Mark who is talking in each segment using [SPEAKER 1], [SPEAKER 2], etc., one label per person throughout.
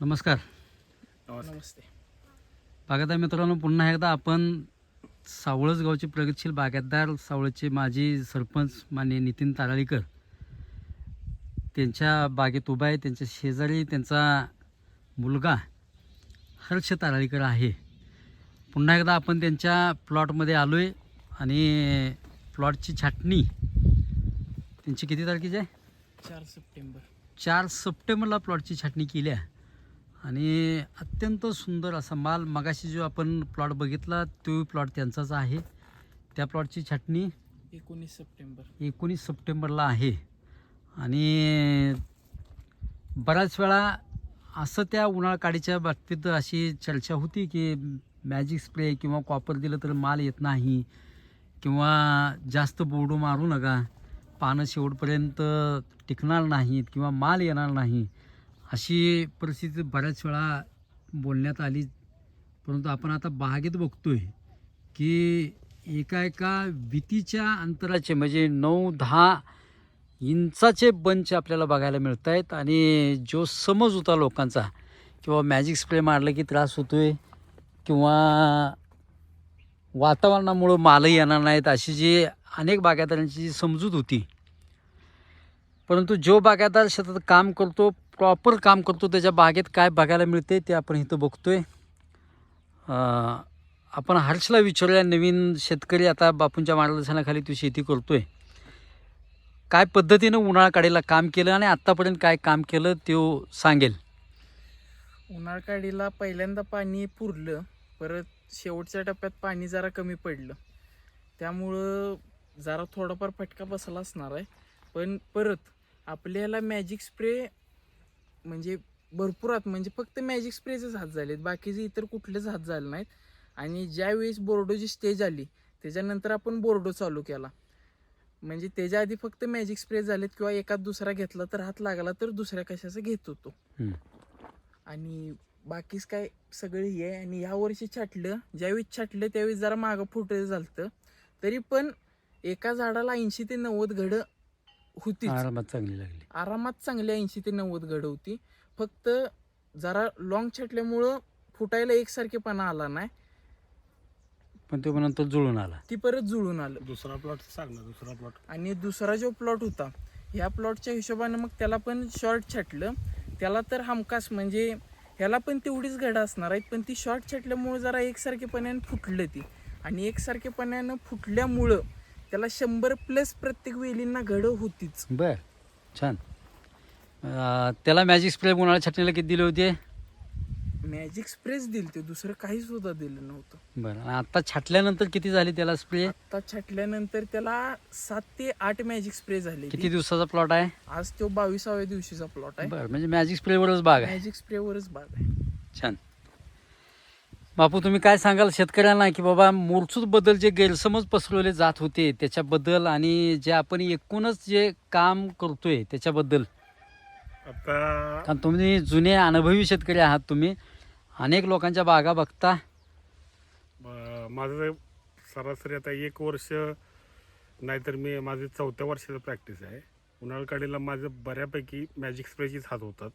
[SPEAKER 1] नमस्कार.
[SPEAKER 2] नमस्ते.
[SPEAKER 1] बागायतदार मित्रांनो. पुन्हा एकदा आपण सावळज गावचे प्रगतशील बागायतदार सावळचे माजी सरपंच माननीय नितीन ताराळीकर त्यांच्या बागेत उभा आहे. त्यांच्या शेजारी त्यांचा मुलगा हर्ष ताराळीकर आहे. पुन्हा एकदा आपण त्यांच्या प्लॉटमध्ये आलो आहे आणि प्लॉटची छाटणी त्यांची किती तारखेची आहे?
[SPEAKER 2] चार सप्टेंबर.
[SPEAKER 1] चार सप्टेंबरला प्लॉटची छाटणी केली आहे. आणि अत्यंत सुंदर असा माल. मगाशी जो आपण प्लॉट बघितला तो प्लॉट त्यांचाच आहे. त्या प्लॉटची छाटणी
[SPEAKER 2] एकोणीस सप्टेंबर.
[SPEAKER 1] एकोणीस सप्टेंबरला आहे. आणि बऱ्याच वेळा असं त्या उन्हाळा काडीच्या बाबतीत अशी चर्चा होती की मॅजिक स्प्रे किंवा कॉपर दिलं तर माल येत नाही किंवा जास्त बोर्डो मारू नका. पानं शेवटपर्यंत टिकणार नाहीत किंवा माल येणार नाही. अशी परिस्थिती बऱ्याच वेळा बोलण्यात आली परंतु आपण आता बागेत बघतोय की एका एका भीतीच्या अंतराचे म्हणजे नऊ दहा इंचाचे बंच आपल्याला बघायला मिळत आहेत आणि जो समज होता लोकांचा किंवा मॅजिक स्प्रे मारलं की त्रास होतो आहे किंवा वातावरणामुळं मालही येणार नाहीत अशी जी अनेक बागायतदारांची जी समजूत होती. परंतु जो बागायतदार शेतात काम करतो प्रॉपर काम करतो त्याच्या बागेत काय बघायला मिळते ते आपण इथं बघतोय. आपण हर्षला विचारूया नवीन शेतकरी आता बापूंच्या मार्गदर्शनाखाली तू शेती करतोय. काय पद्धतीनं उन्हाळा काढीला काम केलं आणि आत्तापर्यंत काय काम केलं तो सांगेल.
[SPEAKER 2] उन्हाळा काढीला पहिल्यांदा पाणी पुरलं परत शेवटच्या टप्प्यात पाणी जरा कमी पडलं. त्यामुळं जरा थोडाफार फटका बसला असणार आहे. पण परत आपल्याला मॅजिक स्प्रे म्हणजे भरपूरात म्हणजे फक्त मॅजिक स्प्रेचेच हात झालेत. बाकीचे इतर कुठलेच हात झाले नाहीत. आणि ज्यावेळेस बोर्डोची स्टेज आली त्याच्यानंतर आपण बोर्डो चालू केला. म्हणजे त्याच्या आधी फक्त मॅजिक स्प्रे झालेत किंवा एकात दुसरा घेतला तर हात लागला तर दुसऱ्या कशाचा घेत होतो. आणि बाकीच काय सगळं हे आहे. आणि ह्या वर्षी छाटलं ज्यावेळी छाटलं त्यावेळी जरा मागं फुटे झालतं. तरी पण एका झाडाला ऐंशी ते नव्वद घड होती
[SPEAKER 1] आरामात चांगली लागली.
[SPEAKER 2] आरामात चांगली ऐंशी ते नव्वद घड होती. फक्त जरा लॉंग छाटल्यामुळं फुटायला एकसारखेपणा आला नाही.
[SPEAKER 1] पण तो नंतर जुळून आला.
[SPEAKER 2] ती परत जुळून आलं.
[SPEAKER 3] दुसरा प्लॉट सांग ना दुसरा प्लॉट
[SPEAKER 2] आणि दुसरा जो प्लॉट होता ह्या प्लॉटच्या हिशोबाने मग त्याला पण शॉर्ट छाटलं. त्याला तर हमखास म्हणजे ह्याला पण तेवढीच घडा असणार आहेत पण ती शॉर्ट छाटल्यामुळे जरा एकसारखेपणाने फुटलं ती. आणि एकसारखेपणानं फुटल्यामुळं त्याला शंभर प्लस प्रत्येक वेलींना घडं होतीच.
[SPEAKER 1] बर छान. अं, त्याला मॅजिक स्प्रे उन्हाळा छाटणीला किती दिले होते?
[SPEAKER 2] मॅजिक स्प्रेच दिल ते दुसरं काहीच सुद्धा दिलं नव्हतं.
[SPEAKER 1] बरं आणि आत्ता छाटल्यानंतर किती झाले त्याला स्प्रे
[SPEAKER 2] आता छाटल्यानंतर त्याला सात ते आठ मॅजिक स्प्रे झाले
[SPEAKER 1] किती दिवसाचा प्लॉट आहे?
[SPEAKER 2] आज तो बावीसाव्या दिवशीचा प्लॉट आहे.
[SPEAKER 1] बरं म्हणजे मॅजिक स्प्रेवरच बाग आहे.
[SPEAKER 2] मॅजिक स्प्रेवरच बाग आहे.
[SPEAKER 1] छान. बापू तुम्ही काय सांगाल? शेतकऱ्यांना की बाबा मूलचूत बद्दल जे गैरसमज पसरवले जात होते त्याच्याबद्दल आणि जे आपण एकूणच जे काम करतोय त्याच्याबद्दल?
[SPEAKER 3] आता
[SPEAKER 1] कारण तुम्ही जुने अनुभवी शेतकरी आहात तुम्ही. अनेक लोकांच्या बागा बघता.
[SPEAKER 3] माझं सरासरी आता एक वर्ष नाहीतर मी माझे चौथ्या वर्षाचं प्रॅक्टिस आहे. उन्हाळकाडीला माझं बऱ्यापैकी मॅजिक स्प्रेचीच हात होतात.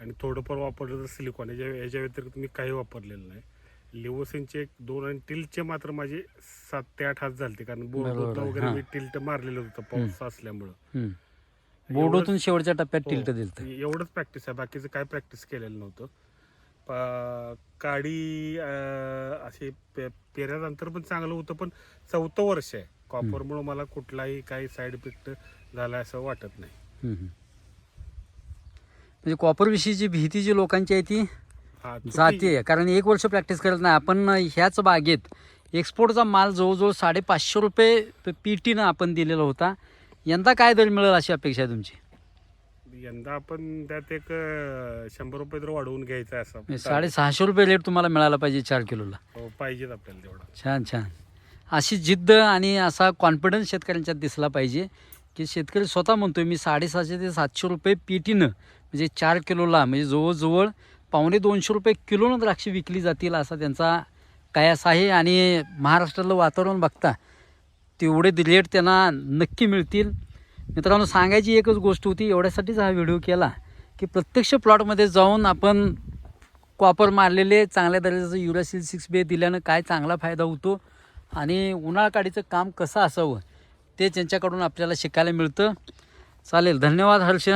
[SPEAKER 3] आणि थोडंफार वापरलं तर सिलिकॉन याच्या याच्या व्यतिरिक्त मी काही वापरलेलं नाही. लिओसिनचे एक दोन आणि टिल्टचे मात्र माझे सात ते आठ हात झालते. कारण
[SPEAKER 1] आहे,
[SPEAKER 3] वगैरे
[SPEAKER 1] हां.
[SPEAKER 3] मी टिल्ट मारलेलं होतं पाऊस असल्यामुळं.
[SPEAKER 1] बोर्डोतून शेवटच्या टप्प्यात
[SPEAKER 3] हो,
[SPEAKER 1] टिल्ट दिलत.
[SPEAKER 3] एवढंच प्रॅक्टिस आहे. बाकीचं काय प्रॅक्टिस केलेलं नव्हतं. काडी अं, अशी पे पेऱ्यानंतर पण चांगलं होतं पण चौथं वर्ष आहे. कॉपरमुळं मला कुठलाही काही साईड इफेक्ट झाला असं वाटत नाही.
[SPEAKER 1] म्हणजे कॉपर विषयीची भीती जी लोकांची आहे ती जाते. कारण एक वर्ष प्रॅक्टिस करत नाही. आपण ह्याच बागेत एक्सपोर्टचा माल जवळजवळ साडेपाचशे रुपये पी टीनं आपण दिलेला होता. यंदा काय दर मिळेल अशी अपेक्षा आहे तुमची?
[SPEAKER 3] यंदा आपण त्यात एक शंभर रुपये तर वाढवून घ्यायचा आहे
[SPEAKER 1] म्हणजे
[SPEAKER 3] असं
[SPEAKER 1] साडेसहाशे रुपये रेट तुम्हाला मिळाला पाहिजे चार किलोला.
[SPEAKER 3] हो, पाहिजेत आपल्याला तेवढा.
[SPEAKER 1] छान छान. अशी जिद्द आणि असा कॉन्फिडन्स शेतकऱ्यांच्यात दिसला पाहिजे की शेतकरी स्वतः म्हणतोय मी साडेसहाशे ते सातशे रुपये पीटीनं म्हणजे चार किलोला म्हणजे जवळजवळ पावणे दोनशे रुपये किलोनं द्राक्षे विकली जातील असा त्यांचा कयास आहे. आणि महाराष्ट्रातलं वातावरण बघता तेवढे रेट त्यांना नक्की मिळतील. मित्रांनो सांगायची एकच गोष्ट होती एवढ्यासाठीच हा व्हिडिओ केला की प्रत्यक्ष प्लॉटमध्ये जाऊन आपण कॉपर मारलेले चांगल्या दर्जाचं युरासिल सिक्स बे दिल्यानं काय चांगला फायदा होतो आणि उन्हाळकाडीचं काम कसं असावं ते त्यांच्याकडून आपल्याला शिकायला मिळतं. चालेल धन्यवाद हर्ष.